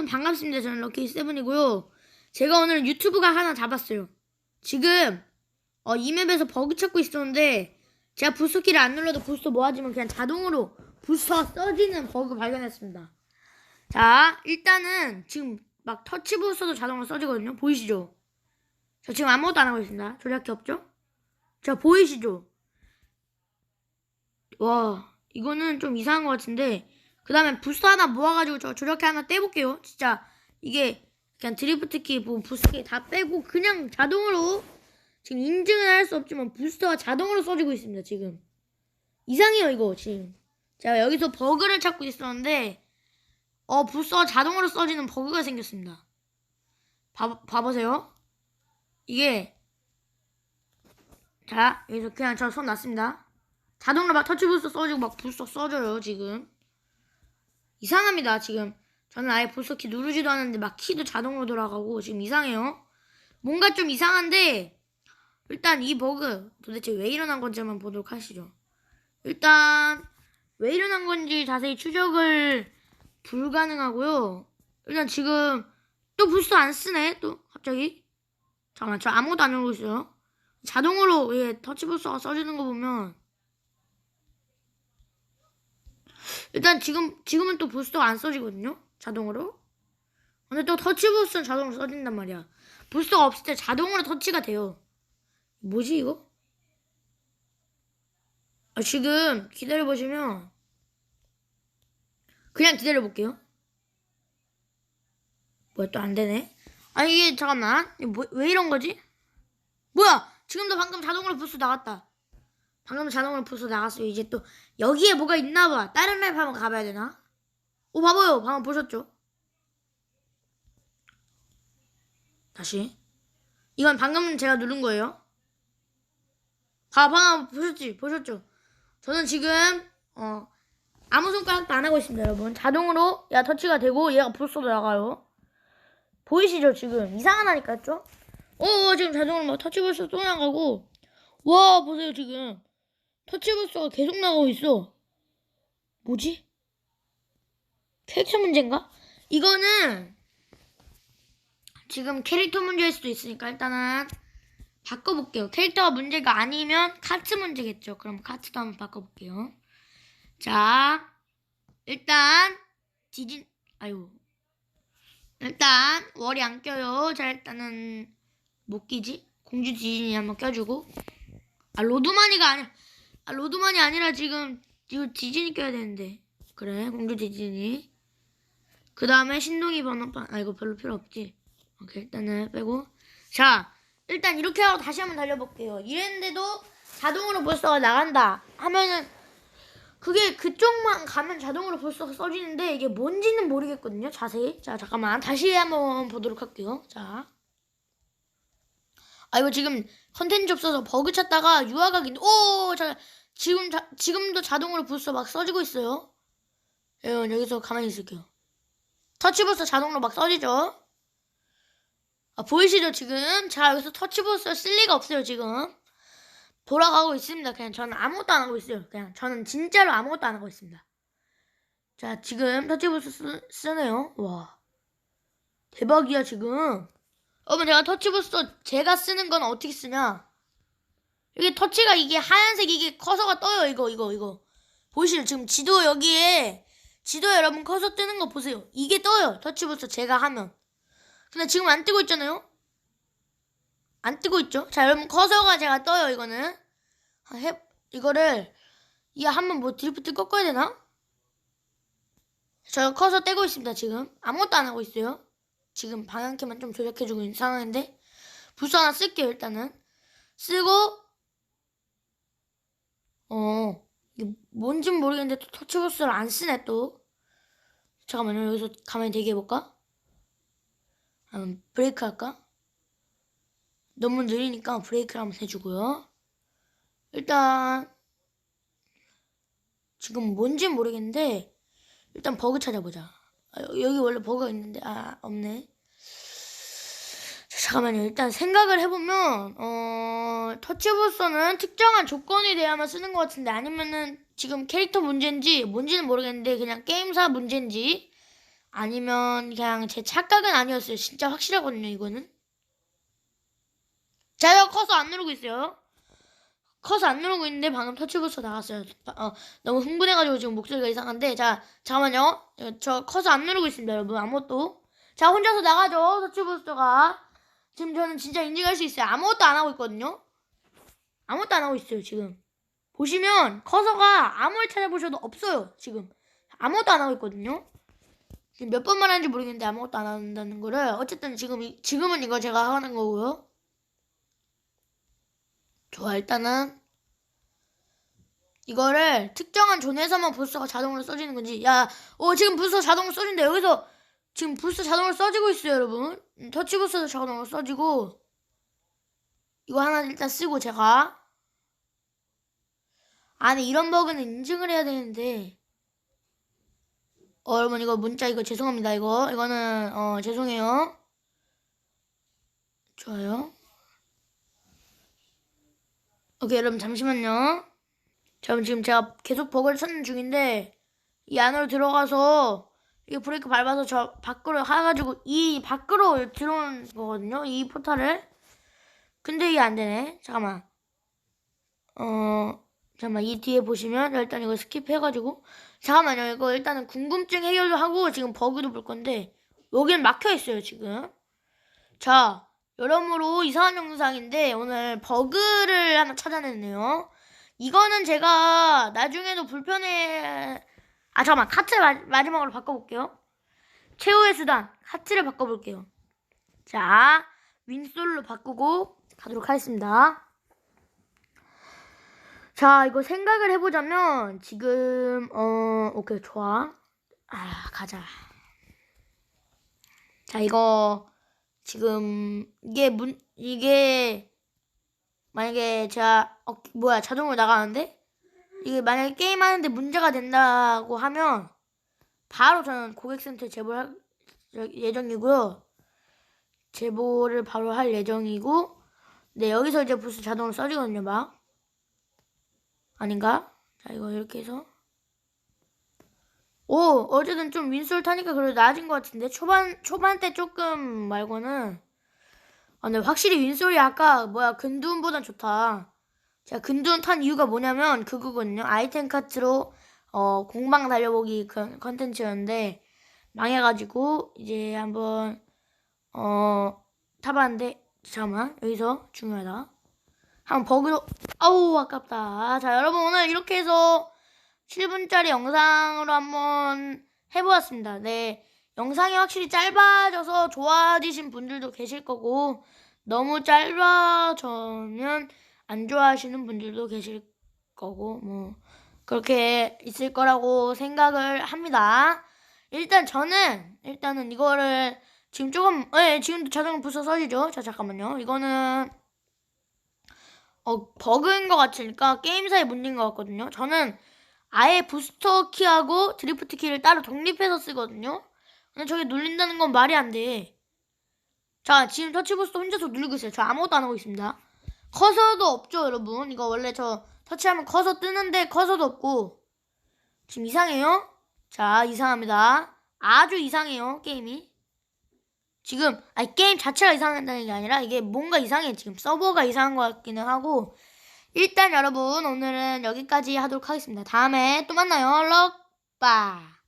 여러분 반갑습니다. 저는 럭키 세븐이고요. 제가 오늘 유튜브가 하나 잡았어요. 지금 어, 이 맵에서 버그 찾고 있었는데 제가 부스키를 안 눌러도 부스터 모아지면 그냥 자동으로 부스터 써지는 버그 발견했습니다. 자, 일단은 지금 막 터치 부스터도 자동으로 써지거든요. 보이시죠? 저 지금 아무것도 안 하고 있습니다. 조작기 없죠? 자, 보이시죠? 와, 이거는 좀 이상한 것 같은데 그 다음에 부스터 하나 모아가지고 저 조작기 하나 떼볼게요. 진짜 이게 그냥 드리프트 키, 뭐 부스 키 다 빼고 그냥 자동으로 지금 인증은 할 수 없지만 부스터가 자동으로 써지고 있습니다. 지금 이상해요 이거 지금. 제가 여기서 버그를 찾고 있었는데 어 부스터가 자동으로 써지는 버그가 생겼습니다. 봐, 봐보세요. 이게 자 여기서 그냥 저 손 놨습니다. 자동으로 막 터치 부스터 써지고 막 부스터 써져요 지금. 이상합니다. 지금 저는 아예 부스키 누르지도 않았는데 막 키도 자동으로 돌아가고 지금 이상해요. 뭔가 좀 이상한데 일단 이 버그 도대체 왜 일어난 건지 한번 보도록 하시죠. 일단 왜 일어난 건지 자세히 추적을 불가능하고요. 일단 지금 또 부스터 안 쓰네. 또 갑자기? 잠깐만 저 아무것도 안 누르고 있어요. 자동으로 예 터치 부스터가 써지는 거 보면 일단 지금 지금은 또 부스터가 안 써지거든요. 자동으로. 근데 또 터치 부스터는 자동으로 써진단 말이야. 부스터가 없을 때 자동으로 터치가 돼요. 뭐지 이거? 아, 지금 기다려 보시면 그냥 기다려 볼게요. 뭐야 또 안 되네. 아 이게 잠깐만 이게 뭐, 왜 이런 거지? 뭐야 지금도 방금 자동으로 부스터 나갔다. 방금 자동으로 부서 나갔어요. 이제 또 여기에 뭐가 있나 봐. 다른 맵 한번 가봐야 되나? 오 봐봐요. 방금 보셨죠? 다시. 이건 방금 제가 누른 거예요. 봐, 방금 보셨지? 보셨죠? 저는 지금 어 아무 손가락도 안 하고 있습니다, 여러분. 자동으로 야 터치가 되고 얘가 부스도 나가요. 보이시죠? 지금 이상하다니까요? 어, 어 지금 자동으로 막 터치 부스 또 나가고 와 보세요 지금 터치 부스가 계속 나가고 있어. 뭐지? 캐릭터 문제인가? 이거는 지금 캐릭터 문제일 수도 있으니까 일단은 바꿔볼게요. 캐릭터가 문제가 아니면 카트 문제겠죠. 그럼 카트도 한번 바꿔볼게요. 자, 일단 디진 아유 일단 월이 안 껴요. 자 일단은 못 끼지? 공주 디즈니 한번 껴주고 아 로드마니가 아니라 아 로드만이 아니라 지금 이거 디즈니 껴야 되는데. 그래 공주 디즈니. 그 다음에 신동이 번호판. 아 이거 별로 필요 없지? 오케이 일단은 빼고. 자 일단 이렇게 하고 다시 한번 달려볼게요. 이랬는데도 자동으로 벌써가 나간다 하면은 그게 그쪽만 가면 자동으로 벌써 써지는데 이게 뭔지는 모르겠거든요 자세히. 자 잠깐만. 다시 한번 보도록 할게요. 자. 아 이거 지금 컨텐츠 없어서 버그 찾다가 유아각인데 오 자, 지금 자, 지금도 자동으로 부스터 막 써지고 있어요. 여러분 여기서 가만히 있을게요. 터치 부스터 자동으로 막 써지죠. 아, 보이시죠 지금? 자 여기서 터치 부스터 쓸 리가 없어요 지금. 돌아가고 있습니다. 그냥 저는 아무것도 안 하고 있어요. 그냥 저는 진짜로 아무것도 안 하고 있습니다. 자 지금 터치 부스터 쓰, 쓰네요. 와 대박이야 지금. 여러분 제가 터치 부스터 제가 쓰는 건 어떻게 쓰냐? 이게 터치가 이게 하얀색 이게 커서가 떠요 이거 이거 이거. 보이시죠? 지금 지도 여기에 지도 여러분 커서 뜨는 거 보세요. 이게 떠요 터치 부스터 제가 하면. 근데 지금 안 뜨고 있잖아요? 안 뜨고 있죠? 자 여러분 커서가 제가 떠요 이거는. 아, 해 이거를 이 한번 뭐 드리프트 꺾어야 되나? 저 커서 떼고 있습니다 지금. 아무것도 안 하고 있어요. 지금 방향키만 좀 조작해주고 있는 상황인데 하나 쓸게요 일단은. 쓰고 어. 이게 뭔진 모르겠는데 또 터치부스를 안 쓰네 또. 잠깐만요. 여기서 가만히 대기해볼까? 아니면 브레이크 할까? 너무 느리니까 브레이크를 한번 해주고요. 일단 지금 뭔진 모르겠는데 일단 버그 찾아보자. 아, 여기 원래 버그가 있는데 아 없네. 자, 잠깐만요 일단 생각을 해보면 어 터치부스는 특정한 조건이 돼야만 쓰는 것 같은데 아니면은 지금 캐릭터 문제인지 뭔지는 모르겠는데 그냥 게임사 문제인지 아니면 그냥 제 착각은 아니었어요. 진짜 확실하거든요, 이거는. 자, 저 커서 안 누르고 있어요. 커서 안 누르고 있는데 방금 터치부스 나갔어요. 어, 너무 흥분해가지고 지금 목소리가 이상한데 자 잠깐만요. 어, 저 커서 안 누르고 있습니다, 여러분 아무것도. 자 혼자서 나가죠, 터치부스가. 지금 저는 진짜 인증할 수 있어요. 아무것도 안 하고 있거든요. 아무것도 안 하고 있어요, 지금. 보시면 커서가 아무리 찾아보셔도 없어요, 지금. 아무것도 안 하고 있거든요. 지금 몇번 말하는지 모르겠는데 아무것도 안 한다는 거를 어쨌든 지금 이- 지금은 이거 제가 하는 거고요. 좋아 일단은 이거를 특정한 존에서만 부스터가 자동으로 써지는 건지 야, 어 지금 부스터 자동으로 써진다 여기서 지금 부스터 자동으로 써지고 있어요 여러분. 음, 터치 부스터도 자동으로 써지고. 이거 하나 일단 쓰고 제가. 안에 이런 버그는 인증을 해야 되는데. 어 여러분 이거 문자 이거 죄송합니다 이거. 이거는 어 죄송해요. 좋아요. 오케이 여러분 잠시만요. 자, 지금 제가 계속 버그를 찾는 중인데 이 안으로 들어가서 이 브레이크 밟아서 저 밖으로 가가지고 이 밖으로 들어오는 거거든요. 이 포탈을. 근데 이게 안 되네. 잠깐만. 어 잠깐만 이 뒤에 보시면 일단 이거 스킵해가지고 잠깐만요. 이거 일단은 궁금증 해결도 하고 지금 버그도 볼 건데 여기는 막혀 있어요 지금. 자. 여러모로 이상한 영상인데 오늘 버그를 하나 찾아냈네요. 이거는 제가 나중에도 불편해. 아 잠깐만 카트 마, 마지막으로 바꿔볼게요. 최후의 수단 카트를 바꿔볼게요. 자 윈솔로 바꾸고 가도록 하겠습니다. 자 이거 생각을 해보자면 지금 어 오케이 좋아. 아 가자. 자 이거 지금 이게 문 이게 만약에 제가 어 뭐야 자동으로 나가는데 이게 만약에 게임 하는데 문제가 된다고 하면 바로 저는 고객센터에 제보할 예정이고요. 제보를 바로 할 예정이고 네 여기서 이제 부스 자동으로 써지거든요 막 아닌가? 자 이거 이렇게 해서 오, 어쨌든 좀 윈솔 타니까 그래도 나아진 것 같은데 초반 초반 때 조금 말고는 아, 근데 확실히 윈솔이 아까 뭐야 근두운보단 좋다. 제가 근두운 탄 이유가 뭐냐면 그거거든요. 아이템 카트로 어 공방 달려보기 그 컨텐츠였는데 망해가지고 이제 한번 어 타봤는데 잠깐만 여기서 중요하다. 한번 버그로 아우 아깝다. 자 여러분 오늘 이렇게 해서 7분짜리 영상으로 한번 해보았습니다. 네. 영상이 확실히 짧아져서 좋아지신 분들도 계실 거고, 너무 짧아져면 안 좋아하시는 분들도 계실 거고, 뭐, 그렇게 있을 거라고 생각을 합니다. 일단 저는, 일단은 이거를 지금 조금, 네, 지금도 자동으로 부서 써지죠? 자, 잠깐만요. 이거는, 어, 버그인 것 같으니까 게임사의 문제인 것 같거든요. 저는 아예 부스터 키하고 드리프트 키를 따로 독립해서 쓰거든요. 근데 저게 눌린다는 건 말이 안 돼. 자, 지금 터치 부스터 혼자서 누르고 있어요. 저 아무것도 안 하고 있습니다. 커서도 없죠, 여러분. 이거 원래 저 터치하면 커서 뜨는데 커서도 없고. 지금 이상해요? 자, 이상합니다. 아주 이상해요, 게임이. 지금, 아니, 게임 자체가 이상하다는 게 아니라 이게 뭔가 이상해. 지금 서버가 이상한 것 같기는 하고. 일단 여러분 오늘은 여기까지 하도록 하겠습니다. 다음에 또 만나요. 럭바.